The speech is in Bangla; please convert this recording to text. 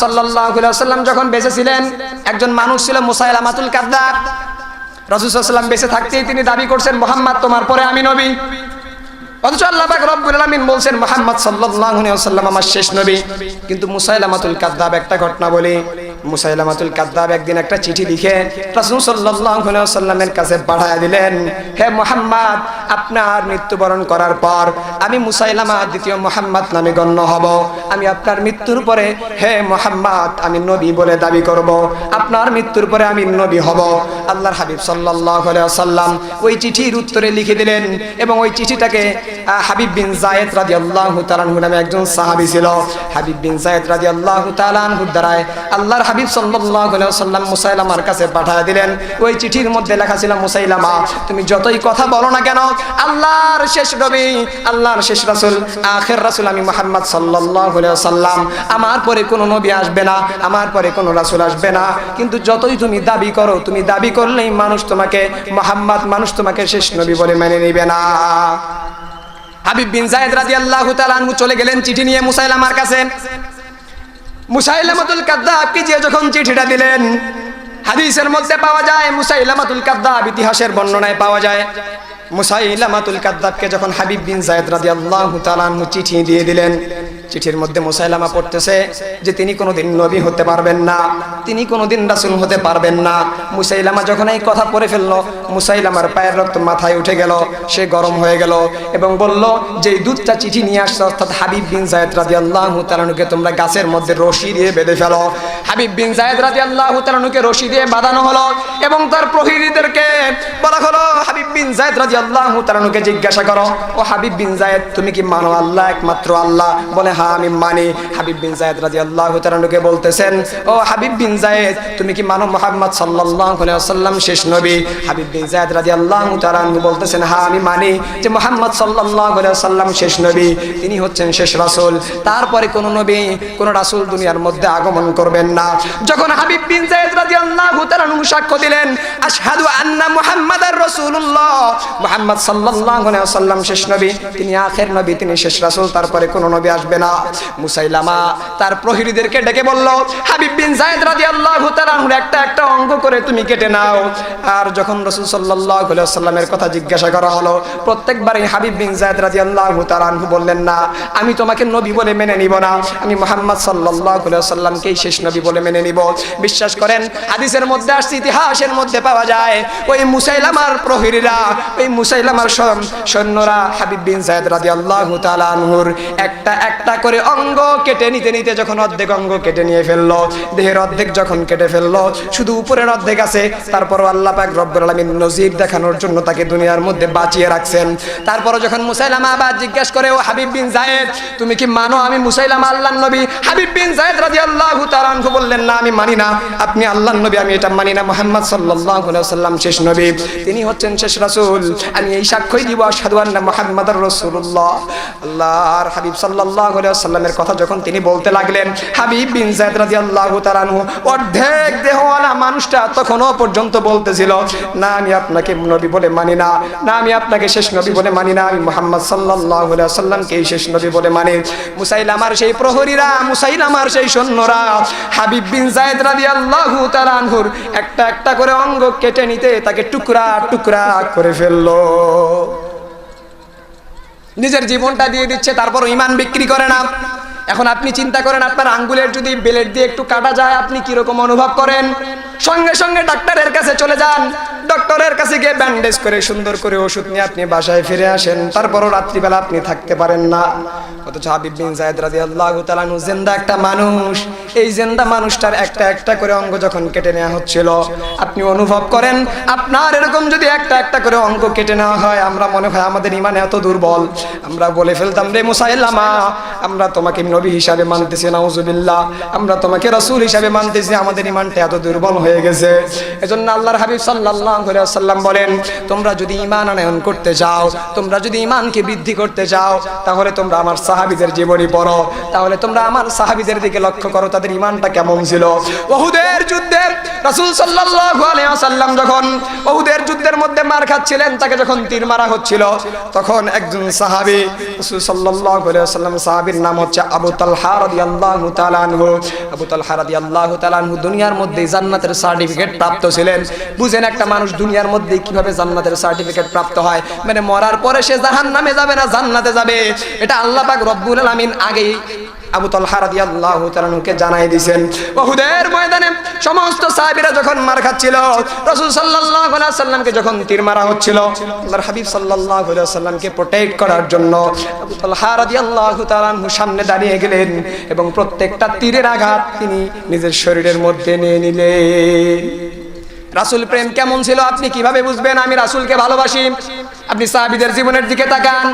সাল্লাম যখন বেঁচে ছিলেন একজন মানুষ ছিল মুসাইল আমাতুল কাদ্দার রসুলাম বেঁচে থাকতেই তিনি দাবি করছেন, মোহাম্মদ, তোমার পরে আমি নবী। আমার শেষ নবী। কিন্তু মুসাইলামাতুল কাদ্দাব একটা ঘটনা বলি মুসাইলামাতুল কাদ্দাব একদিন একটা চিঠি লিখে রাসূল সাল্লাল্লাহু আলাইহি ওয়াসাল্লামের কাছে পাঠায় দিলেন, হে মুহাম্মদ, আপনার মৃত্যুবরণ করার পর আমি মুসাইলামা দ্বিতীয় মুহাম্মদ নামে গণ্য হব। আমি আপনার মৃত্যুর পরে, হে মুহাম্মদ, আমি নবী বলে দাবি করব। আপনার মৃত্যুর পরে আমি নবী হব। আল্লাহর হাবিব সাল্লাল্লাহু আলাইহি ওয়াসাল্লাম ওই চিঠির উত্তরে লিখে দিলেন এবং ওই চিঠিটাকে হাবিব বিন জায়েদ রাদিয়াল্লাহু তাআলা আনহু নামে একজন সাহাবী ছিল। হাবিব বিন জায়েদ রাদিয়াল্লাহু তাআলা আনহু দ্বারায় আল্লাহর হাবিব সাল্লাল্লাহু আলাইহি ওয়াসাল্লাম মুসাইলামার কাছে পাঠিয়ে দিলেন। ওই চিঠির মধ্যে লেখা ছিল, মুসাইলামা, তুমি যতই কথা বলো না কেন, আল্লাহর শেষ রবি আল্লাহর শেষ রাসুল, আখির রাসূল আমি মুহাম্মদ সাল্লাল্লাহু আলাইহি ওয়াসাল্লাম। আমার পরে কোনো নবী আসবে না, আমার পরে কোনো রাসুল আসবে না। কিন্তু যতই তুমি দাবি করো, তুমি দাবি করলেই মানুষ তোমাকে, মুহাম্মদ মানুষ তোমাকে শেষ নবী বলে মেনে নেবে না। হাবিব বিন জায়েদ রাদিয়াল্লাহু তাআলা আনহু চলে গেলেন চিঠি নিয়ে মুসাইলামার কাছে। মুসাইলামাতুল কাদ্দাবকে যে যখন চিঠিটা দিলেন, হাদিসের মধ্যে পাওয়া যায়, মুসাইলামাতুল কাদ্দাব ইতিহাসের বর্ণনায় পাওয়া যায়। মুসাইলামাতুল কাদ্দাবকে যখন হাবিব বিন জায়েদ রাদিয়াল্লাহু তাআলা আনহু চিঠি দিয়ে দিলেন চিঠির মধ্যে মুসাইলামা পড়তেছে যে তিনি কোনোদিন নবী হতে পারবেন না, তিনি কোনোদিন রাসূল হতে পারবেন না। মুসাইলামা যখন এই কথা পড়ে ফেলল, মুসাইলামার পায়ের রক্ত মাথায় উঠে গেল, সে গরম হয়ে গেল এবং বলল যে দুধটা চিঠি নিয়ে আসছে, অর্থাৎ হাবিব বিন জায়েদ রাদিয়াল্লাহু তাআলাকে তোমরা গাছের মধ্যে রশি দিয়ে বেঁধে ফেলো। হাবিব বিন জায়েদ রাদিয়াল্লাহু তাআলাকে রশি দিয়ে বাঁধানো হলো এবং তার প্রহরীদেরকে বলা হলো, হাবিব বিন জায়েদ আল্লাহ তাআলাকে জিজ্ঞাসা করো, ও হাবিব বিন জায়েদ, তুমি কি মানো আল্লাহ একমাত্র আল্লাহ? বলে আমি মানি। হাবিব বিন বলতেছেন, ও হাবিব বিন তুমি কি মানো শেষ নবী? হাবিব বিন বলতেছেন হ্যাঁ আমি মানি যে শেষ নবী, তিনি হচ্ছেন শেষ রাসূল। তারপরে কোন নবী, কোন রাসূল দুনিয়ার মধ্যে আগমন করবেন না। যখন হাবিব বিন জায়েদ তাআলা সাক্ষ্য দিলেন, আশহাদু আন্না মুহাম্মাদার রাসূলুল্লাহ। মুহাম্মদ সাল্লাল্লাহু আলাইহি ওয়াসাল্লাম শেষ নবী, তিনি আখের নবী, তিনি শেষ রাসূল, তারপরে কোন নবী আসবে না। মুসাইলামা তার প্রহরীদেরকে ডেকে বলল, হাবিব বিন জায়েদ রাদিয়াল্লাহু তাআলা একটা একটা অঙ্গ করে তুমি কেটে নাও। আর যখন রাসূল সাল্লাল্লাহু আলাইহি ওয়াসাল্লামের কথা জিজ্ঞাসা করা হলো, প্রত্যেকবারই হাবিব বিন জায়েদ রাদিয়াল্লাহু তাআলা বললেন, না, আমি তোমাকে নবী বলে মেনে নিব না। আমি মুহাম্মদ সাল্লাল্লাহু আলাইহি ওয়াসাল্লামকেই শেষ নবী বলে মেনে নিব। বিশ্বাস করেন, হাদিসের মধ্যে আসছে ইতিহাসের মধ্যে পাওয়া যায়। ওই মুসাইলামার প্রহরীরা, ওই মুসাইলামার সৈন- সৈন্যরা, হাবিব বিন জায়েদ রাদিয়াল্লাহু তাআলা আনহুর একটা একটা করে অঙ্গ কেটে নিতে নিতে যখন অর্ধেক অঙ্গ কেটে নিয়ে ফেলল, দেহের অর্ধেক যখন কেটে ফেলল, শুধু উপরের অর্ধেক আছে, তারপরও আল্লাহ পাক রব্বুল আলামিন নজির দেখানোর জন্য তাকে দুনিয়ার মধ্যে বাঁচিয়ে রাখছেন। তারপরও যখন মুসাইলামা আবার জিজ্ঞেস করে, ও হাবিব বিন জায়েদ তুমি কি মানো আমি মুসাইলামা আল্লাহ নবী? হাবিব বিন জায়েদ রাদিয়াল্লাহু তাআলা আনহু বললেন, না, আমি মানি না। আপনি আল্লাহ নবী, আমি এটা মানি না। মুহাম্মদ সাল্লাল্লাহু আলাইহি ওয়াসাল্লাম, শেষ নবী। তিনি হচ্ছেন শেষ রাসূল। আমি এই সাক্ষ্যই দিব, আশহাদু আন্না মুহাম্মাদার রাসূলুল্লাহ। আল্লাহর হাবিব সাল্লাল্লাহু আলাইহি ওয়াসাল্লামের কথা যখন তিনি বলতে লাগলেন, হাবিব বিন জায়েদ রাদিয়াল্লাহু তাআলা আনহু, অর্ধেক দেহওয়ালা মানুষটা তখনও পর্যন্ত বলতেছিল, না, আমি আপনাকে নবী বলে মানি না। না, আমি আপনাকে শেষ নবী বলে মানি না। আমি মুহাম্মদ সাল্লাল্লাহু আলাইহি ওয়াসাল্লামকে শেষ নবী বলে মানি। মুসাইলামার সেই প্রহরীরা মুসাইলামার সেই সৈন্যরা। হাবিব বিন জায়েদ রাদিয়াল্লাহু তাআলা আনহুর একটা একটা করে অঙ্গ কেটে নিতে তাকে টুকরা টুকরা করে ফেলল। নিজের জীবনটা দিয়ে দিচ্ছে তারপর ইমান বিক্রি করে না। এখন আপনি চিন্তা করেন, আপনার আঙ্গুলের যদি বেলেট দিয়ে একটু কাটা যায়, আপনি কীরকম অনুভব করেন? সঙ্গে সঙ্গে ডাক্তারের কাছে চলে যান। ডক্টরের কাছে গিয়ে ব্যান্ডেজ করে সুন্দর করে ওষুধ নিয়ে আপনি বাসায় ফিরে আসেন। তারপরও রাত্রিবেলা আপনি থাকতে পারেন না। আপনি অনুভব করেন, আপনার এরকম যদি একটা একটা করে অঙ্গ কেটে নেওয়া হয়, আমরা মনে হয় আমাদের ইমান এত দুর্বল। আমরা বলে ফেলতাম, রে মুসাইলামা আমরা তোমাকে নবী হিসাবে মানতেছি, নাউজুবিল্লাহ। আমরা তোমাকে রাসূল হিসাবে মানতেছি, আমাদের ইমানটা এত দুর্বল হয়ে গেছে। এজন্য আল্লাহর হাবিব সাল্লাল্লাহু আলাইহি ওয়াসাল্লাম বলেন, তোমরা যদি ইমান আনয়ন করতে চাও তোমরা যদি ইমানকে বৃদ্ধি করতে চাও তাহলে তোমরা আমার সাহাবা সাহাবিদের জীবনী পড়ো। তাহলে তোমরা আমার সাহাবিদের দিকে লক্ষ্য করো, তাদের ইমানটা কেমন ছিল? ওহুদের যুদ্ধে রাসূল আলাইহি ওয়াসাল্লাম যখন ওহুদের যুদ্ধের মধ্যে মার খাচ্ছিলেন, তাকে যখন তীর মারা হচ্ছিল, তখন একজন সাহাবী, রাসূল আলাইহি ওয়াসাল্লাম, সাহাবীর নাম হচ্ছে আবু তালহা রাদিয়াল্লাহু তাআলা আনহু। আবু তালহা রাদিয়াল্লাহু তাআলা আনহু দুনিয়ার মধ্যে জান্নাতের সার্টিফিকেট প্রাপ্ত ছিলেন। বুঝেন একটা মানুষ দুনিয়ার মধ্যে কীভাবে জান্নাতের সার্টিফিকেট প্রাপ্ত হয়? মানে মরার পরে সে জাহান্নামে যাবে না জান্নাতে যাবে? এটা আল্লাহ পাক রব্বুল আলামিন আগেই আবু তালহা রাদিয়াল্লাহু তাআলাকে জানাই দিয়েছেন, ওহুদের ময়দানে সমস্ত সাহাবীরা যখন মার খাচ্ছিল, রাসূল সাল্লাল্লাহু আলাইহি সাল্লামকে যখন তীর মারা হচ্ছিল, আল্লাহর হাবিব সাল্লাল্লাহু আলাইহি সাল্লামকে প্রোটেক্ট করার জন্য আবু তালহা রাদিয়াল্লাহু সামনে দাঁড়িয়ে গেলেন এবং প্রত্যেকটা তীরের আঘাত তিনি নিজের শরীরের মধ্যে নিয়ে নিলেন। রাসূল প্রেম কেমন ছিল আপনি কীভাবে বুঝবেন? আমি রাসূলকে ভালোবাসি। আপনি সাহাবীদের জীবনের দিকে তাকান।